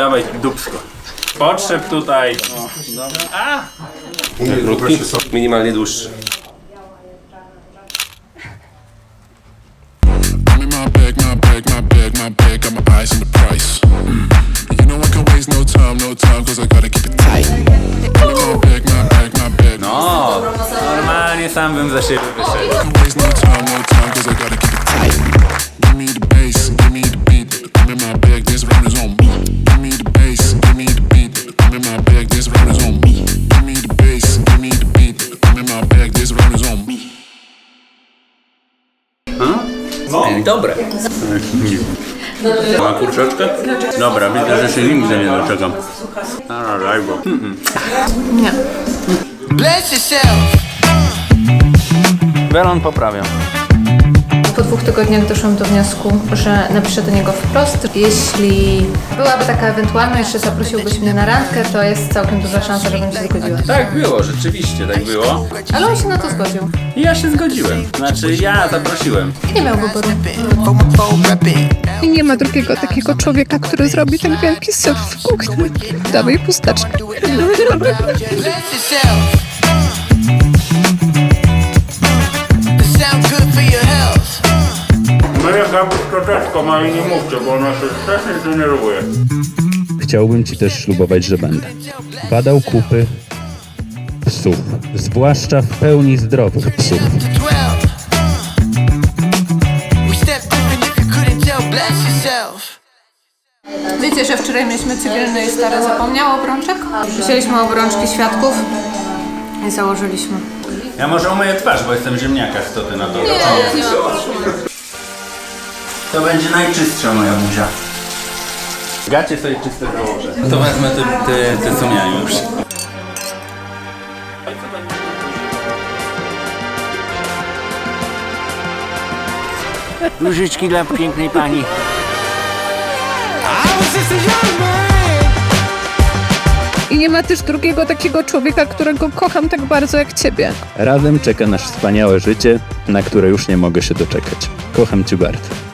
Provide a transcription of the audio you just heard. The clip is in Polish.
dawaj dupsko. Podszedł tutaj. A! Krótki, minimalnie dłuższy. I'm in my bag, my bag, my Dobre. Ma kurczeczkę? Dobra, widzę, że się nigdy nie doczekam. A, daj go. Bless yourself. Welon poprawiam. Po dwóch tygodniach doszłam do wniosku, że napiszę do niego wprost. Jeśli byłaby taka ewentualność, że zaprosiłbyś mnie na randkę, to jest całkiem duża szansa, żebym się zgodziła. Tak było, rzeczywiście tak było. Ale on się na to zgodził. I ja się zgodziłem. Znaczy ja zaprosiłem. Nie miał wyboru. I nie ma drugiego takiego człowieka, który zrobi tak wielki syf w kuchni. Dawaj pusteczkę. Moja gabu z kurczeczką, ale nie mówcie, bo ona się strasznie denerwuje. Chciałbym ci też ślubować, że będę badał kupy psów, zwłaszcza w pełni zdrowych psów. To 12. We step different if you couldn't tell. Bless yourself. Wiecie, że wczoraj mieliśmy cywilny i stary zapomniał obrączek? Wzięliśmy obrączki świadków i założyliśmy. Ja może umyję twarz, bo jestem ziemniaka z ty na dole. Nie, nie. To będzie najczystsza moja buzia. Gacie sobie czyste założę. To wezmę te, te, te co miałem już. Różyczki dla pięknej pani. I nie ma też drugiego takiego człowieka, którego kocham tak bardzo jak ciebie. Razem czeka nasz wspaniałe życie, na które już nie mogę się doczekać. Kocham cię bardzo.